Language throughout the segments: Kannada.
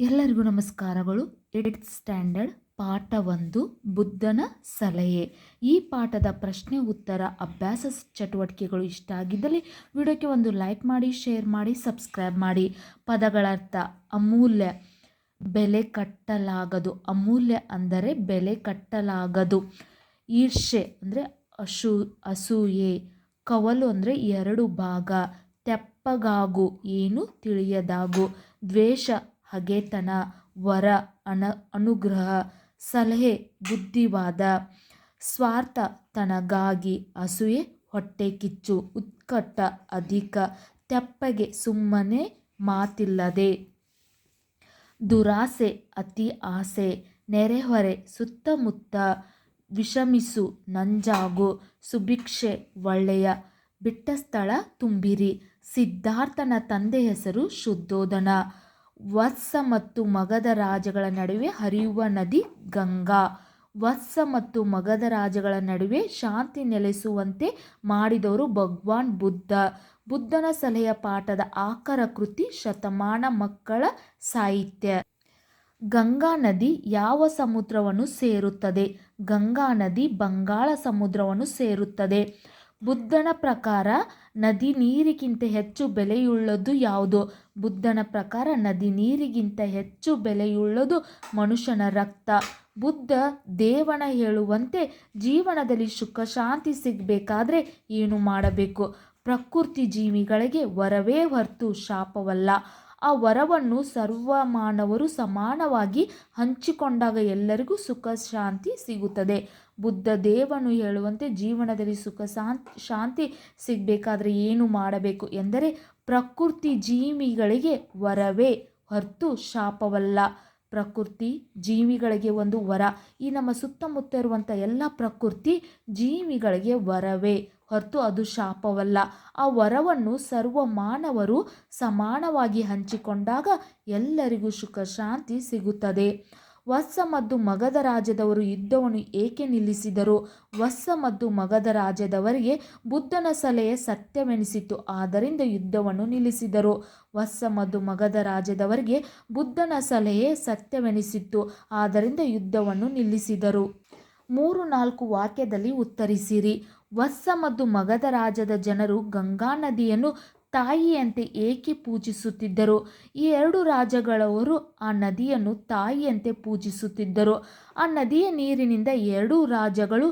ಎಲ್ಲರಿಗೂ ನಮಸ್ಕಾರಗಳು. ಏಟ್ ಸ್ಟ್ಯಾಂಡರ್ಡ್ ಪಾಠ ಒಂದು, ಬುದ್ಧನ ಸಲಹೆ. ಈ ಪಾಠದ ಪ್ರಶ್ನೆ, ಉತ್ತರ, ಅಭ್ಯಾಸ ಚಟುವಟಿಕೆಗಳು ಇಷ್ಟ ಆಗಿದ್ದಲ್ಲಿ ವಿಡಿಯೋಕ್ಕೆ ಒಂದು ಲೈಕ್ ಮಾಡಿ, ಶೇರ್ ಮಾಡಿ, ಸಬ್ಸ್ಕ್ರೈಬ್ ಮಾಡಿ. ಪದಗಳ ಅರ್ಥ ಅಮೂಲ್ಯ. ಬೆಲೆ ಕಟ್ಟಲಾಗದು. ಅಮೂಲ್ಯ ಅಂದರೆ ಬೆಲೆ ಕಟ್ಟಲಾಗದು. ಈರ್ಷೆ ಅಂದರೆ ಅಶು, ಅಸೂಯೆ. ಕವಲು ಅಂದರೆ ಎರಡು ಭಾಗ. ತೆಪ್ಪಗಾಗು. ಏನು ತಿಳಿಯದಾಗು. ದ್ವೇಷ ಹಗೆತನ, ವರ, ಅನ, ಅನುಗ್ರಹ, ಸಲಹೆ, ಬುದ್ಧಿವಾದ ಸ್ವಾರ್ಥ ತನಗಾಗಿ ಅಸೂಯೆ, ಹೊಟ್ಟೆ ಕಿಚ್ಚು, ಉತ್ಕಟ, ಅಧಿಕ, ತೆಪ್ಪಗೆ ಸುಮ್ಮನೆ ಮಾತಿಲ್ಲದೆ, ದುರಾಸೆ, ಅತಿ ಆಸೆ, ನೆರೆಹೊರೆ, ಸುತ್ತಮುತ್ತ ವಿಷಮಿಸು, ನಂಜಾಗು, ಸುಭಿಕ್ಷೆ, ಒಳ್ಳೆಯ ಬಿಟ್ಟ ಸ್ಥಳ ತುಂಬಿರಿ, ಸಿದ್ಧಾರ್ಥನ ತಂದೆ ಹೆಸರು ಶುದ್ಧೋಧನ ವತ್ಸ ಮತ್ತು ಮಗಧ ರಾಜಗಳ ನಡುವೆ ಹರಿಯುವ ನದಿ ಗಂಗಾ. ವತ್ಸ ಮತ್ತು ಮಗಧ ರಾಜಗಳ ನಡುವೆ ಶಾಂತಿ ನೆಲೆಸುವಂತೆ ಮಾಡಿದವರು ಭಗವಾನ್ ಬುದ್ಧ. ಬುದ್ಧನ ಸಲಹೆಯ ಪಾಠದ ಆಕರ ಕೃತಿ ಶತಮಾನ ಮಕ್ಕಳ ಸಾಹಿತ್ಯ. ಗಂಗಾ ನದಿ ಯಾವ ಸಮುದ್ರವನ್ನು ಸೇರುತ್ತದೆ? ಗಂಗಾ ನದಿ ಬಂಗಾಳ ಸಮುದ್ರವನ್ನು ಸೇರುತ್ತದೆ. ಬುದ್ಧನ ಪ್ರಕಾರ ನದಿ ನೀರಿಗಿಂತ ಹೆಚ್ಚು ಬೆಲೆಯುಳ್ಳದು ಯಾವುದು? ಬುದ್ಧನ ಪ್ರಕಾರ ನದಿ ನೀರಿಗಿಂತ ಹೆಚ್ಚು ಬೆಲೆಯುಳ್ಳದು ಮನುಷ್ಯನ ರಕ್ತ. ಬುದ್ಧ ದೇವನ ಹೇಳುವಂತೆ ಜೀವನದಲ್ಲಿ ಸುಖ, ಶಾಂತಿ ಸಿಗಬೇಕಾದ್ರೆ ಏನು ಮಾಡಬೇಕು? ಪ್ರಕೃತಿ ಜೀವಿಗಳಿಗೆ ವರವೇ ಹೊರತು ಶಾಪವಲ್ಲ. ಆ ವರವನ್ನು ಸರ್ವ ಮಾನವರು ಸಮಾನವಾಗಿ ಹಂಚಿಕೊಂಡಾಗ ಎಲ್ಲರಿಗೂ ಸುಖ, ಶಾಂತಿ ಸಿಗುತ್ತದೆ. ಬುದ್ಧ ದೇವನು ಹೇಳುವಂತೆ ಜೀವನದಲ್ಲಿ ಸುಖ ಶಾಂತಿ ಶಾಂತಿ ಸಿಗಬೇಕಾದ್ರೆ ಏನು ಮಾಡಬೇಕು ಎಂದರೆ ಪ್ರಕೃತಿ ಜೀವಿಗಳಿಗೆ ವರವೇ ಹೊರತು ಶಾಪವಲ್ಲ. ಪ್ರಕೃತಿ ಜೀವಿಗಳಿಗೆ ಒಂದು ವರ. ಈ ನಮ್ಮ ಸುತ್ತಮುತ್ತ ಇರುವಂಥ ಎಲ್ಲ ಪ್ರಕೃತಿ ಜೀವಿಗಳಿಗೆ ವರವೇ ಹೊರತು ಅದು ಶಾಪವಲ್ಲ. ಆ ವರವನ್ನು ಸರ್ವ ಮಾನವರು ಸಮಾನವಾಗಿ ಹಂಚಿಕೊಂಡಾಗ ಎಲ್ಲರಿಗೂ ಸುಖ, ಶಾಂತಿ ಸಿಗುತ್ತದೆ. ವತ್ಸ ಮತ್ತು ಮಗಧ ರಾಜ್ಯದವರು ಯುದ್ಧವನ್ನು ಏಕೆ ನಿಲ್ಲಿಸಿದರು? ವತ್ಸ ಮತ್ತು ಮಗಧ ರಾಜ್ಯದವರಿಗೆ ಬುದ್ಧನ ಸಲಹೆ ಸತ್ಯವೆನಿಸಿತು, ಆದ್ದರಿಂದ ಯುದ್ಧವನ್ನು ನಿಲ್ಲಿಸಿದರು. ವತ್ಸ ಮತ್ತು ಮಗಧ ರಾಜ್ಯದವರಿಗೆ ಬುದ್ಧನ ಸಲಹೆ ಸತ್ಯವೆನಿಸಿತ್ತು ಆದ್ದರಿಂದ ಯುದ್ಧವನ್ನು ನಿಲ್ಲಿಸಿದರು. ಮೂರು ನಾಲ್ಕು ವಾಕ್ಯದಲ್ಲಿ ಉತ್ತರಿಸಿರಿ. ವತ್ಸ ಮತ್ತು ಮಗಧ ರಾಜ್ಯದ ಜನರು ಗಂಗಾ ನದಿಯನ್ನು ತಾಯಿಯಂತೆ ಏಕೆ ಪೂಜಿಸುತ್ತಿದ್ದರು? ಈ ಎರಡು ರಾಜಗಳವರು ಆ ನದಿಯನ್ನು ತಾಯಿಯಂತೆ ಪೂಜಿಸುತ್ತಿದ್ದರು. ಆ ನದಿಯ ನೀರಿನಿಂದ ಎರಡೂ ರಾಜಗಳು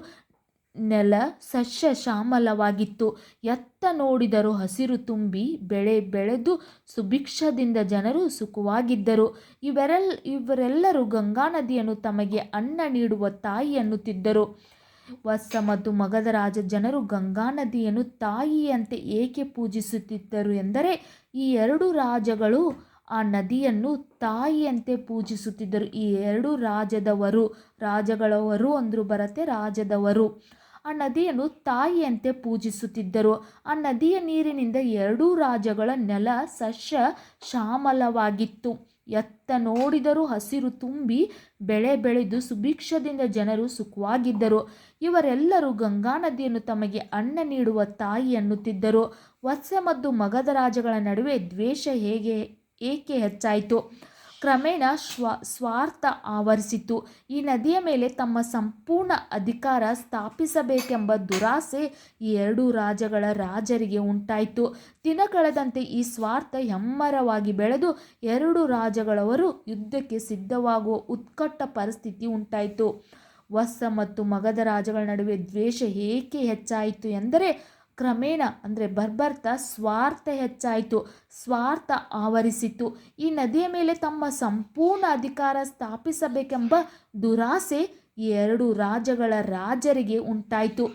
ನೆಲ, ಸಸ್ಯ ಶ್ಯಾಮಲವಾಗಿತ್ತು ಎತ್ತ ನೋಡಿದರೂ ಹಸಿರು ತುಂಬಿ ಬೆಳೆ ಬೆಳೆದು ಸುಭಿಕ್ಷದಿಂದ ಜನರು ಸುಖವಾಗಿದ್ದರು. ಇವರೆಲ್, ಇವರೆಲ್ಲರೂ ಗಂಗಾ ನದಿಯನ್ನು ತಮಗೆ ಅನ್ನ ನೀಡುವ ತಾಯಿ ಅನ್ನುತ್ತಿದ್ದರು ವತ್ಸ ಮತ್ತು ಮಗಧ ರಾಜ ಜನರು ಗಂಗಾ ನದಿಯನ್ನು ತಾಯಿಯಂತೆ ಏಕೆ ಪೂಜಿಸುತ್ತಿದ್ದರು ಎಂದರೆ ಈ ಎರಡು ರಾಜಗಳು ಆ ನದಿಯನ್ನು ತಾಯಿಯಂತೆ ಪೂಜಿಸುತ್ತಿದ್ದರು. ಈ ಎರಡು ರಾಜದವರು, ರಾಜಗಳವರು ಅಂದರು ಬರುತ್ತೆ, ರಾಜದವರು ಆ ನದಿಯನ್ನು ತಾಯಿಯಂತೆ ಪೂಜಿಸುತ್ತಿದ್ದರು. ಆ ನದಿಯ ನೀರಿನಿಂದ ಎರಡೂ ರಾಜಗಳ ನೆಲ ಸಸ್ಯ ಶ್ಯಾಮಲವಾಗಿತ್ತು. ಎತ್ತ ನೋಡಿದರೂ ಹಸಿರು ತುಂಬಿ ಬೆಳೆ ಬೆಳೆದು ಸುಭಿಕ್ಷದಿಂದ ಜನರು ಸುಖವಾಗಿದ್ದರು. ಇವರೆಲ್ಲರೂ ಗಂಗಾ ನದಿಯನ್ನು ತಮಗೆ ಅನ್ನ ನೀಡುವ ತಾಯಿ ಅನ್ನುತ್ತಿದ್ದರು. ವತ್ಸ ಮತ್ತು ಮಗಧ ರಾಜಗಳ ನಡುವೆ ದ್ವೇಷ ಹೇಗೆ, ಏಕೆ ಹೆಚ್ಚಾಯಿತು? ಕ್ರಮೇಣ ಸ್ವ ಸ್ವಾರ್ಥ ಆವರಿಸಿತು. ಈ ನದಿಯ ಮೇಲೆ ತಮ್ಮ ಸಂಪೂರ್ಣ ಅಧಿಕಾರ ಸ್ಥಾಪಿಸಬೇಕೆಂಬ ದುರಾಸೆ ಈ ಎರಡು ರಾಜಗಳ ರಾಜರಿಗೆ ಉಂಟಾಯಿತು. ದಿನ ಕಳೆದಂತೆ ಈ ಸ್ವಾರ್ಥ ಹೆಮ್ಮರವಾಗಿ ಬೆಳೆದು ಎರಡು ರಾಜಗಳವರು ಯುದ್ಧಕ್ಕೆ ಸಿದ್ಧವಾಗುವ ಉತ್ಕಟ್ಟ ಪರಿಸ್ಥಿತಿ ಉಂಟಾಯಿತು. ವತ್ಸ ಮತ್ತು ಮಗಧ ರಾಜಗಳ ನಡುವೆ ದ್ವೇಷ ಏಕೆ ಹೆಚ್ಚಾಯಿತು ಎಂದರೆ ಕ್ರಮೇಣ ಅಂದರೆ ಬರ್ಬರ್ತಾ ಸ್ವಾರ್ಥ ಹೆಚ್ಚಾಯಿತು, ಸ್ವಾರ್ಥ ಆವರಿಸಿತು ಈ ನದಿಯ ಮೇಲೆ ತಮ್ಮ ಸಂಪೂರ್ಣ ಅಧಿಕಾರ ಸ್ಥಾಪಿಸಬೇಕೆಂಬ ದುರಾಸೆ ಎರಡು ರಾಜಗಳ ರಾಜರಿಗೆ ಉಂಟಾಯಿತು.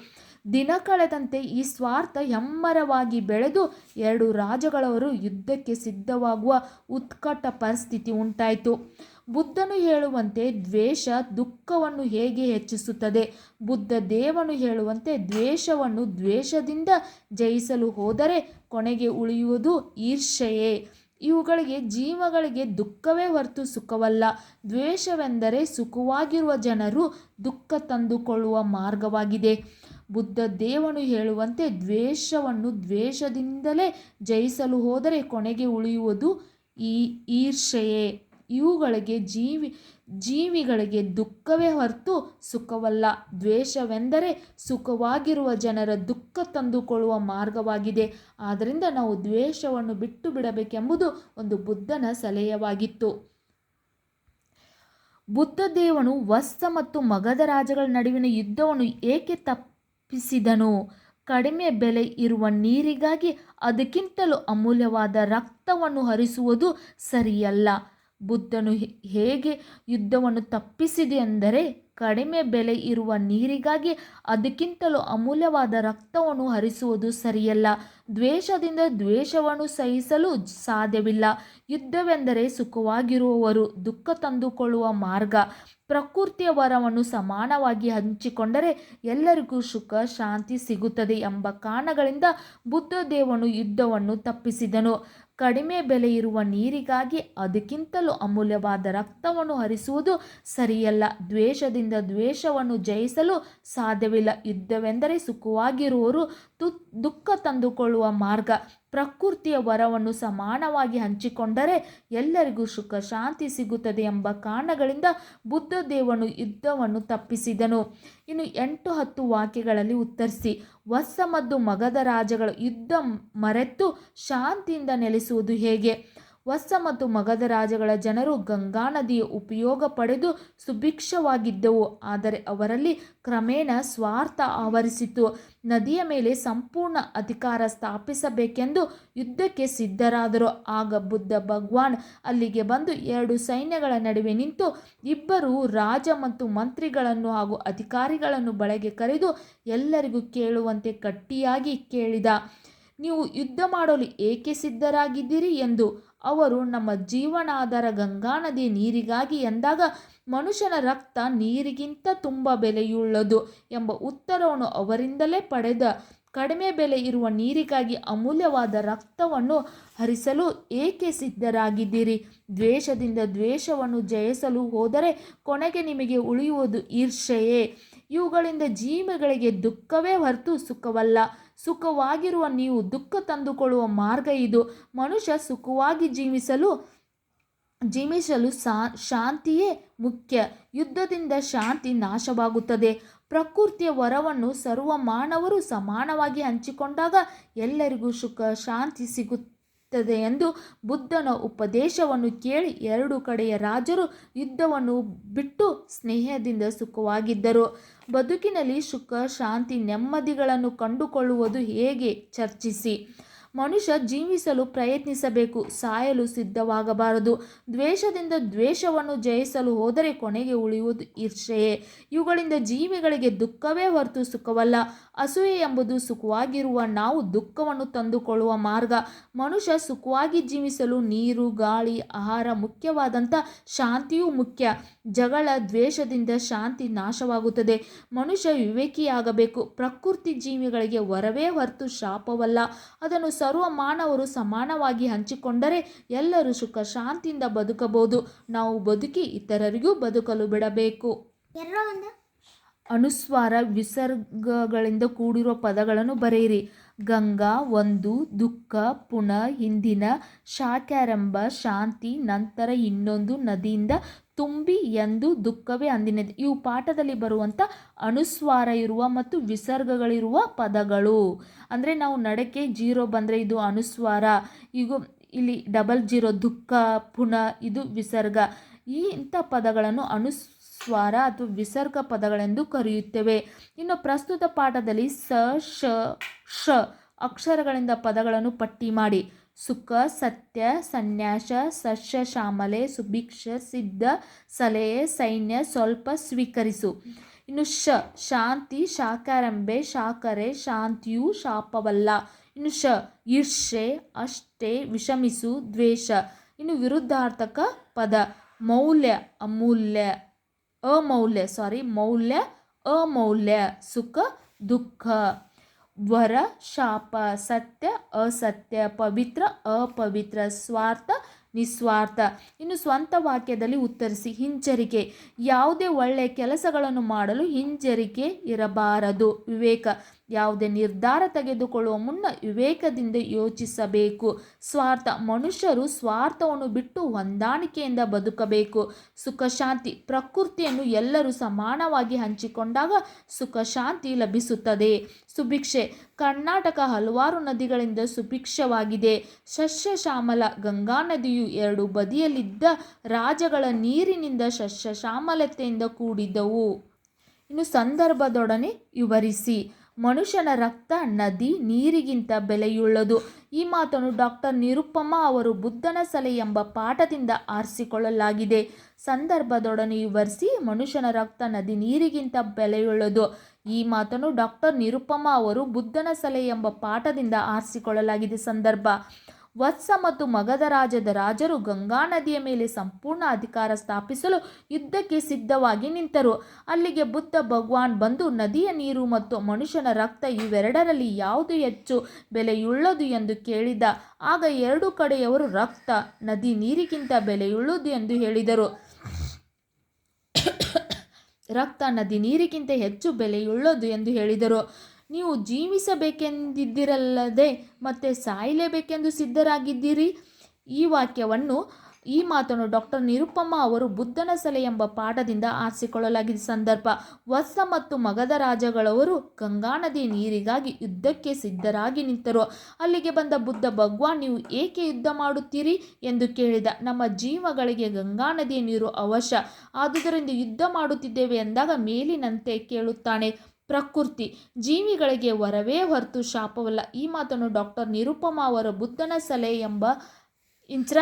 ದಿನ ಕಳೆದಂತೆ ಈ ಸ್ವಾರ್ಥ ಹೆಮ್ಮರವಾಗಿ ಬೆಳೆದು ಎರಡು ರಾಜಗಳವರು ಯುದ್ಧಕ್ಕೆ ಸಿದ್ಧವಾಗುವ ಉತ್ಕಟ ಪರಿಸ್ಥಿತಿ ಉಂಟಾಯಿತು. ಬುದ್ಧನು ಹೇಳುವಂತೆ ದ್ವೇಷ ದುಃಖವನ್ನು ಹೇಗೆ ಹೆಚ್ಚಿಸುತ್ತದೆ? ಬುದ್ಧ ದೇವನು ಹೇಳುವಂತೆ ದ್ವೇಷವನ್ನು ದ್ವೇಷದಿಂದ ಜಯಿಸಲು ಹೋದರೆ ಕೊನೆಗೆ ಉಳಿಯುವುದು ಈರ್ಷೆಯೇ. ಇವುಗಳಿಗೆ ಜೀವಗಳಿಗೆ ದುಃಖವೇ ಹೊರತು ಸುಖವಲ್ಲ. ದ್ವೇಷವೆಂದರೆ ಸುಖವಾಗಿರುವ ಜನರು ದುಃಖ ತಂದುಕೊಳ್ಳುವ ಮಾರ್ಗವಾಗಿದೆ. ಬುದ್ಧ ದೇವನು ಹೇಳುವಂತೆ ದ್ವೇಷವನ್ನು ದ್ವೇಷದಿಂದಲೇ ಜಯಿಸಲು ಹೋದರೆ ಕೊನೆಗೆ ಉಳಿಯುವುದು ಈ ಈರ್ಷೆಯೇ. ಇವುಗಳಿಗೆ ಜೀವಿ, ಜೀವಿಗಳಿಗೆ ದುಃಖವೇ ಹೊರತು ಸುಖವಲ್ಲ. ದ್ವೇಷವೆಂದರೆ ಸುಖವಾಗಿರುವ ಜನರ ದುಃಖ ತಂದುಕೊಳ್ಳುವ ಮಾರ್ಗವಾಗಿದೆ. ಆದ್ದರಿಂದ ನಾವು ದ್ವೇಷವನ್ನು ಬಿಟ್ಟು ಬಿಡಬೇಕೆಂಬುದು ಒಂದು ಬುದ್ಧನ ಸಲಹೆವಾಗಿತ್ತು ಬುದ್ಧ ದೇವನು ವತ್ಸ ಮತ್ತು ಮಗಧ ರಾಜಗಳ ನಡುವಿನ ಯುದ್ಧವನ್ನು ಏಕೆ ತಪ್ಪಿಸಿದನು. ಕಡಿಮೆ ಬೆಲೆ ಇರುವ ನೀರಿಗಾಗಿ ಅದಕ್ಕಿಂತಲೂ ಅಮೂಲ್ಯವಾದ ರಕ್ತವನ್ನು ಹರಿಸುವುದು ಸರಿಯಲ್ಲ. ಬುದ್ಧನು ಹೇಗೆ ಯುದ್ಧವನ್ನು ತಪ್ಪಿಸಿದೆ ಎಂದರೆ ಕಡಿಮೆ ಬೆಲೆ ಇರುವ ನೀರಿಗಾಗಿ ಅದಕ್ಕಿಂತಲೂ ಅಮೂಲ್ಯವಾದ ರಕ್ತವನ್ನು ಹರಿಸುವುದು ಸರಿಯಲ್ಲ. ದ್ವೇಷದಿಂದ ದ್ವೇಷವನ್ನು ಸಹಿಸಲು ಸಾಧ್ಯವಿಲ್ಲ. ಯುದ್ಧವೆಂದರೆ ಸುಖವಾಗಿರುವವರು ದುಃಖ ತಂದುಕೊಳ್ಳುವ ಮಾರ್ಗ. ಪ್ರಕೃತಿಯ ವರವನ್ನು ಸಮಾನವಾಗಿ ಹಂಚಿಕೊಂಡರೆ ಎಲ್ಲರಿಗೂ ಸುಖ, ಶಾಂತಿ ಸಿಗುತ್ತದೆ ಎಂಬ ಕಾರಣಗಳಿಂದ ಬುದ್ಧದೇವನು ಯುದ್ಧವನ್ನು ತಪ್ಪಿಸಿದನು. ಕಡಿಮೆ ಬೆಲೆ ಇರುವ ನೀರಿಗಾಗಿ ಅದಕ್ಕಿಂತಲೂ ಅಮೂಲ್ಯವಾದ ರಕ್ತವನ್ನು ಹರಿಸುವುದು ಸರಿಯಲ್ಲ. ದ್ವೇಷದಿಂದ ದ್ವೇಷವನ್ನು ಜಯಿಸಲು ಸಾಧ್ಯವಿಲ್ಲ. ಯುದ್ಧವೆಂದರೆ ಸುಖವಾಗಿರುವವರು ತು, ದುಃಖ ತಂದುಕೊಳ್ಳುವ ಮಾರ್ಗ. ಪ್ರಕೃತಿಯ ವರವನ್ನು ಸಮಾನವಾಗಿ ಹಂಚಿಕೊಂಡರೆ ಎಲ್ಲರಿಗೂ ಸುಖ ಶಾಂತಿ ಸಿಗುತ್ತದೆ ಎಂಬ ಕಾರಣಗಳಿಂದ ಬುದ್ಧ ದೇವನು ಯುದ್ಧವನ್ನು ತಪ್ಪಿಸಿದನು. ಇನ್ನು ಎಂಟು ಹತ್ತು ವಾಕ್ಯಗಳಲ್ಲಿ ಉತ್ತರಿಸಿ, ವತ್ಸ ಮತ್ತು ಮಗಧ ರಾಜಗಳ ಯುದ್ಧ ಮರೆತು ಶಾಂತಿಯಿಂದ ನೆಲೆಸುವುದು ಹೇಗೆ? ವತ್ಸ ಮತ್ತು ಮಗಧ ರಾಜಗಳ ಜನರು ಗಂಗಾ ನದಿಯ ಉಪಯೋಗ ಪಡೆದು ಸುಭಿಕ್ಷವಾಗಿದ್ದವು. ಆದರೆ ಅವರಲ್ಲಿ ಕ್ರಮೇಣ ಸ್ವಾರ್ಥ ಆವರಿಸಿತು. ನದಿಯ ಮೇಲೆ ಸಂಪೂರ್ಣ ಅಧಿಕಾರ ಸ್ಥಾಪಿಸಬೇಕೆಂದು ಯುದ್ಧಕ್ಕೆ ಸಿದ್ಧರಾದರು. ಆಗ ಬುದ್ಧ ಭಗವಾನ್ ಅಲ್ಲಿಗೆ ಬಂದು ಎರಡು ಸೈನ್ಯಗಳ ನಡುವೆ ನಿಂತು ಇಬ್ಬರು ರಾಜ ಮತ್ತು ಮಂತ್ರಿಗಳನ್ನು ಹಾಗೂ ಅಧಿಕಾರಿಗಳನ್ನು ಬಳಗೆ ಕರೆದು ಎಲ್ಲರಿಗೂ ಕೇಳುವಂತೆ ಗಟ್ಟಿಯಾಗಿ ಕೇಳಿದ. ನೀವು ಯುದ್ಧ ಮಾಡಲು ಏಕೆ ಸಿದ್ಧರಾಗಿದ್ದೀರಿ ಎಂದು ಅವರು ನಮ್ಮ ಜೀವನಾಧಾರ ಗಂಗಾ ನದಿ ನೀರಿಗಾಗಿ ಎಂದಾಗ ಮನುಷ್ಯನ ರಕ್ತ ನೀರಿಗಿಂತ ತುಂಬ ಬೆಲೆಯುಳ್ಳದು ಎಂಬ ಉತ್ತರವನ್ನು ಅವರಿಂದಲೇ ಪಡೆದ. ಕಡಿಮೆ ಬೆಲೆ ಇರುವ ನೀರಿಗಾಗಿ ಅಮೂಲ್ಯವಾದ ರಕ್ತವನ್ನು ಹರಿಸಲು ಏಕೆ ಸಿದ್ಧರಾಗಿದ್ದೀರಿ? ದ್ವೇಷದಿಂದ ದ್ವೇಷವನ್ನು ಜಯಿಸಲು ಹೋದರೆ ಕೊನೆಗೆ ನಿಮಗೆ ಉಳಿಯುವುದು ಈರ್ಷೆಯೇ ಇವುಗಳಿಂದ ಜೀವಗಳಿಗೆ ದುಃಖವೇ ಹೊರತು ಸುಖವಲ್ಲ. ಸುಖವಾಗಿರುವ ನೀವು ದುಃಖ ತಂದುಕೊಳ್ಳುವ ಮಾರ್ಗ ಇದು. ಮನುಷ್ಯ ಸುಖವಾಗಿ ಜೀವಿಸಲು ಜೀವಿಸಲು ಶಾಂತಿಯೇ ಮುಖ್ಯ. ಯುದ್ಧದಿಂದ ಶಾಂತಿ ನಾಶವಾಗುತ್ತದೆ. ಪ್ರಕೃತಿಯ ವರವನ್ನು ಸರ್ವ ಮಾನವರು ಸಮಾನವಾಗಿ ಹಂಚಿಕೊಂಡಾಗ ಎಲ್ಲರಿಗೂ ಸುಖ, ಶಾಂತಿ ಸಿಗುತ್ತದೆ ಎಂದು ಬುದ್ಧನ ಉಪದೇಶವನ್ನು ಕೇಳಿ ಎರಡು ಕಡೆಯ ರಾಜರು ಯುದ್ಧವನ್ನು ಬಿಟ್ಟು ಸ್ನೇಹದಿಂದ ಸುಖವಾಗಿದ್ದರು. ಬದುಕಿನಲ್ಲಿ ಸುಖ, ಶಾಂತಿ, ನೆಮ್ಮದಿಗಳನ್ನು ಕಂಡುಕೊಳ್ಳುವುದು ಹೇಗೆ? ಚರ್ಚಿಸಿ. ಮನುಷ್ಯ ಜೀವಿಸಲು ಪ್ರಯತ್ನಿಸಬೇಕು, ಸಾಯಲು ಸಿದ್ಧವಾಗಬಾರದು. ದ್ವೇಷದಿಂದ ದ್ವೇಷವನ್ನು ಜಯಿಸಲು ಹೋದರೆ ಕೊನೆಗೆ ಉಳಿಯುವುದು ಈರ್ಷೆಯೇ ಇವುಗಳಿಂದ ಜೀವಿಗಳಿಗೆ ದುಃಖವೇ ಹೊರತು ಸುಖವಲ್ಲ. ಅಸೂಯೆ ಎಂಬುದು ಸುಖವಾಗಿರುವ ನಾವು ದುಃಖವನ್ನು ತಂದುಕೊಳ್ಳುವ ಮಾರ್ಗ. ಮನುಷ್ಯ ಸುಖವಾಗಿ ಜೀವಿಸಲು ನೀರು, ಗಾಳಿ, ಆಹಾರ ಮುಖ್ಯವಾದಂಥ ಶಾಂತಿಯೂ ಮುಖ್ಯ. ಜಗಳ, ದ್ವೇಷದಿಂದ ಶಾಂತಿ ನಾಶವಾಗುತ್ತದೆ. ಮನುಷ್ಯ ವಿವೇಕಿಯಾಗಬೇಕು. ಪ್ರಕೃತಿ ಜೀವಿಗಳಿಗೆ ವರವೇ ಹೊರತು ಶಾಪವಲ್ಲ. ಅದನ್ನು ಸರ್ವ ಮಾನವರು ಸಮಾನವಾಗಿ ಹಂಚಿಕೊಂಡರೆ ಎಲ್ಲರೂ ಸುಖ ಶಾಂತಿಯಿಂದ ಬದುಕಬಹುದು. ನಾವು ಬದುಕಿ ಇತರರಿಗೂ ಬದುಕಲು ಬಿಡಬೇಕು. ಅನುಸ್ವಾರ ವಿಸರ್ಗಗಳಿಂದ ಕೂಡಿರುವ ಪದಗಳನ್ನು ಬರೆಯಿರಿ. ಗಂಗಾ, ಒಂದು, ದುಃಖ, ಪುನಃ, ಹಿಂದಿನ ಶಾಖ್ಯಾರಂಭ ಶಾಂತಿ, ನಂತರ ಇನ್ನೊಂದು, ನದಿಯಿಂದ ತುಂಬಿ ಎಂದು ದುಃಖವೇ ಅಂದಿನದು. ಇವು ಪಾಠದಲ್ಲಿ ಬರುವಂಥ ಅನುಸ್ವಾರ ಇರುವ ಮತ್ತು ವಿಸರ್ಗಗಳಿರುವ ಪದಗಳು. ಅಂದರೆ ನಾವು ನಡಕೆ ಜೀರೋ ಬಂದರೆ ಇದು ಅನುಸ್ವಾರ ಈಗ ಇಲ್ಲಿ ಡಬಲ್ ಜೀರೋ ದುಃಖ, ಪುನ, ಇದು ವಿಸರ್ಗ. ಈ ಇಂಥ ಪದಗಳನ್ನು ಅನುಸ್ವಾರ ಅಥವಾ ವಿಸರ್ಗ ಪದಗಳೆಂದು ಕರೆಯುತ್ತೇವೆ. ಇನ್ನು ಪ್ರಸ್ತುತ ಪಾಠದಲ್ಲಿ ಸ, ಶ ಶ ಅಕ್ಷರಗಳಿಂದ ಪದಗಳನ್ನು ಪಟ್ಟಿ ಮಾಡಿ. ಸುಖ, ಸತ್ಯ, ಸನ್ಯಾಸ, ಸಸ್ಯ ಶ್ಯಾಮಲೆ ಸುಭಿಕ್ಷ, ಸಿದ್ಧ, ಸಲಹೆ, ಸೈನ್ಯ, ಸ್ವಲ್ಪ ಸ್ವೀಕರಿಸು. ಇನ್ನು ಶ, ಶಾಂತಿ ಶಾಖಾರಂಭೆ ಶಾಕರೆ ಶಾಂತಿಯು ಶಾಪವಲ್ಲ. ಇನ್ನು ಶ ಈರ್ಷೆ ಅಷ್ಟೇ, ವಿಷಮಿಸು, ದ್ವೇಷ. ಇನ್ನು ವಿರುದ್ಧಾರ್ಥಕ ಪದ, ಮೌಲ್ಯ, ಅಮೂಲ್ಯ, ಅಮೌಲ್ಯ ಸಾರಿ ಮೌಲ್ಯ, ಅಮೌಲ್ಯ, ಸುಖ, ದುಃಖ. ವರ, ಶಾಪ, ಸತ್ಯ, ಅಸತ್ಯ, ಪವಿತ್ರ, ಅಪವಿತ್ರ, ಸ್ವಾರ್ಥ, ನಿಸ್ವಾರ್ಥ. ಇನ್ನು ಸ್ವಂತ ವಾಕ್ಯದಲ್ಲಿ ಉತ್ತರಿಸಿ, ಹಿಂಜರಿಕೆ. ಯಾವುದೇ ಒಳ್ಳೆಯ ಕೆಲಸಗಳನ್ನು ಮಾಡಲು ಹಿಂಜರಿಕೆ ಇರಬಾರದು. ವಿವೇಕ. ಯಾವುದೇ ನಿರ್ಧಾರ ತೆಗೆದುಕೊಳ್ಳುವ ಮುನ್ನ ವಿವೇಕದಿಂದ ಯೋಚಿಸಬೇಕು. ಸ್ವಾರ್ಥ ಮನುಷ್ಯರು ಸ್ವಾರ್ಥವನ್ನು ಬಿಟ್ಟು ಹೊಂದಾಣಿಕೆಯಿಂದ ಬದುಕಬೇಕು. ಸುಖ, ಶಾಂತಿ ಪ್ರಕೃತಿಯನ್ನು ಎಲ್ಲರೂ ಸಮಾನವಾಗಿ ಹಂಚಿಕೊಂಡಾಗ ಸುಖ, ಶಾಂತಿ ಲಭಿಸುತ್ತದೆ. ಸುಭಿಕ್ಷೆ ಕರ್ನಾಟಕ ಹಲವಾರು ನದಿಗಳಿಂದ ಸುಭಿಕ್ಷವಾಗಿದೆ. ಸಸ್ಯಶ್ಯಾಮಲ ಗಂಗಾ ನದಿಯು ಎರಡು ಬದಿಯಲ್ಲಿದ್ದ ರಾಜಗಳ ನೀರಿನಿಂದ ಸಸ್ಯಶ್ಯಾಮಲತೆಯಿಂದ ಕೂಡಿದ್ದವು. ಇನ್ನು ಸಂದರ್ಭದೊಡನೆ ವಿವರಿಸಿ. ಮನುಷ್ಯನ ರಕ್ತ, ನದಿ, ನೀರಿಗಿಂತ ಬೆಲೆಯುಳ್ಳದು. ಈ ಮಾತನ್ನು ಡಾಕ್ಟರ್ ನಿರುಪಮ ಅವರು ಬುದ್ಧನ ಸಲೆ ಎಂಬ ಪಾಠದಿಂದ ಆರಿಸಿಕೊಳ್ಳಲಾಗಿದೆ. ಸಂದರ್ಭದೊಡನೆ ವಿವರಿಸಿ, ಮನುಷ್ಯನ ರಕ್ತ, ನದಿ, ನೀರಿಗಿಂತ ಬೆಲೆಯುಳ್ಳದು. ಈ ಮಾತನ್ನು ಡಾಕ್ಟರ್ ನಿರುಪಮ ಅವರು ಬುದ್ಧನ ಸಲೆ ಎಂಬ ಪಾಠದಿಂದ ಆರಿಸಿಕೊಳ್ಳಲಾಗಿದೆ. ಸಂದರ್ಭ ವತ್ಸ ಮತ್ತು ಮಗಧ ರಾಜ್ಯದ ರಾಜರು ಗಂಗಾ ನದಿಯ ಮೇಲೆ ಸಂಪೂರ್ಣ ಅಧಿಕಾರ ಸ್ಥಾಪಿಸಲು ಯುದ್ಧಕ್ಕೆ ಸಿದ್ಧವಾಗಿ ನಿಂತರು. ಅಲ್ಲಿಗೆ ಬುದ್ಧ ಭಗವಾನ್ ಬಂದು ನದಿಯ ನೀರು ಮತ್ತು ಮನುಷ್ಯನ ರಕ್ತ ಇವೆರಡರಲ್ಲಿ ಯಾವುದು ಹೆಚ್ಚು ಬೆಲೆಯುಳ್ಳದು ಎಂದು ಕೇಳಿದ. ಆಗ ಎರಡು ಕಡೆಯವರು ರಕ್ತ, ನದಿ ನೀರಿಗಿಂತ ಬೆಲೆಯುಳ್ಳದು ಎಂದು ಹೇಳಿದರು. ರಕ್ತ, ನದಿ ನೀರಿಗಿಂತ ಹೆಚ್ಚು ಬೆಲೆಯುಳ್ಳದು ಎಂದು ಹೇಳಿದರು. ನೀವು ಜೀವಿಸಬೇಕೆಂದಿದ್ದಿರಲ್ಲದೆ ಮತ್ತೆ ಸಾಯಲೇಬೇಕೆಂದು ಸಿದ್ಧರಾಗಿದ್ದೀರಿ? ಈ ವಾಕ್ಯವನ್ನು, ಈ ಮಾತನ್ನು ಡಾಕ್ಟರ್ ನಿರುಪಮ್ಮ ಅವರು ಬುದ್ಧನ ಸಲೆ ಎಂಬ ಪಾಠದಿಂದ ಆರಿಸಿಕೊಳ್ಳಲಾಗಿದೆ. ಸಂದರ್ಭ, ವತ್ಸ ಮತ್ತು ಮಗಧ ರಾಜಗಳವರು ಗಂಗಾ ನದಿ ನೀರಿಗಾಗಿ ಯುದ್ಧಕ್ಕೆ ಸಿದ್ಧರಾಗಿ ನಿಂತರು. ಅಲ್ಲಿಗೆ ಬಂದ ಬುದ್ಧ, ಭಗವಾನ್, ನೀವು ಏಕೆ ಯುದ್ಧ ಮಾಡುತ್ತೀರಿ ಎಂದು ಕೇಳಿದ. ನಮ್ಮ ಜೀವಗಳಿಗೆ ಗಂಗಾ ನದಿಯ ನೀರು ಅವಶ್ಯ. ಆದುದರಿಂದ ಯುದ್ಧ ಮಾಡುತ್ತಿದ್ದೇವೆ ಎಂದಾಗ ಮೇಲಿನಂತೆ ಕೇಳುತ್ತಾನೆ. ಪ್ರಕೃತಿ. ಜೀವಿಗಳಿಗೆ ವರವೇ ಹೊರತು ಶಾಪವಲ್ಲ. ಈ ಮಾತನ್ನು ಡಾಕ್ಟರ್ ನಿರುಪಮ ಅವರ ಬುದ್ಧನ ಸಲಹೆ ಎಂಬ ಇಂಚ್ರ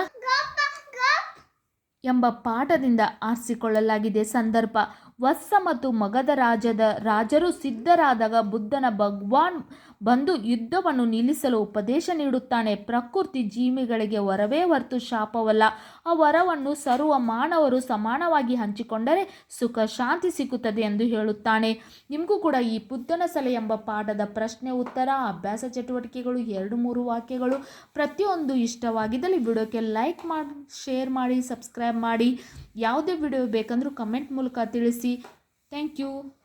ಎಂಬ ಪಾಠದಿಂದ ಆರಿಸಿಕೊಳ್ಳಲಾಗಿದೆ. ಸಂದರ್ಭ. ವತ್ಸ ಮತ್ತು ಮಗಧ ರಾಜದ ರಾಜರು ಸಿದ್ಧರಾದಾಗ ಬುದ್ಧನ ಭಗವಾನ್ ಬಂದು ಯುದ್ಧವನ್ನು ನಿಲ್ಲಿಸಲು ಉಪದೇಶ ನೀಡುತ್ತಾನೆ. ಪ್ರಕೃತಿ ಜೀವಿಗಳಿಗೆ ವರವೇ ಹೊರತು ಶಾಪವಲ್ಲ. ಆ ವರವನ್ನು ಸರ್ವ ಮಾನವರು ಸಮಾನವಾಗಿ ಹಂಚಿಕೊಂಡರೆ ಸುಖ, ಶಾಂತಿ ಸಿಗುತ್ತದೆ ಎಂದು ಹೇಳುತ್ತಾನೆ. ನಿಮಗೂ ಕೂಡ ಈ ಬುದ್ಧನ ಸಲೆ ಎಂಬ ಪಾಠದ ಪ್ರಶ್ನೆ ಉತ್ತರ, ಅಭ್ಯಾಸ ಚಟುವಟಿಕೆಗಳು, ಎರಡು ಮೂರು ವಾಕ್ಯಗಳು ಪ್ರತಿಯೊಂದು ಇಷ್ಟವಾಗಿದ್ದಲ್ಲಿ ವಿಡಿಯೋಕ್ಕೆ ಲೈಕ್ ಮಾಡಿ, ಶೇರ್ ಮಾಡಿ, ಸಬ್ಸ್ಕ್ರೈಬ್ ಮಾಡಿ. ಯಾವುದೇ ವಿಡಿಯೋ ಬೇಕಂದರೂ ಕಮೆಂಟ್ ಮೂಲಕ ತಿಳಿಸಿ. Thank you.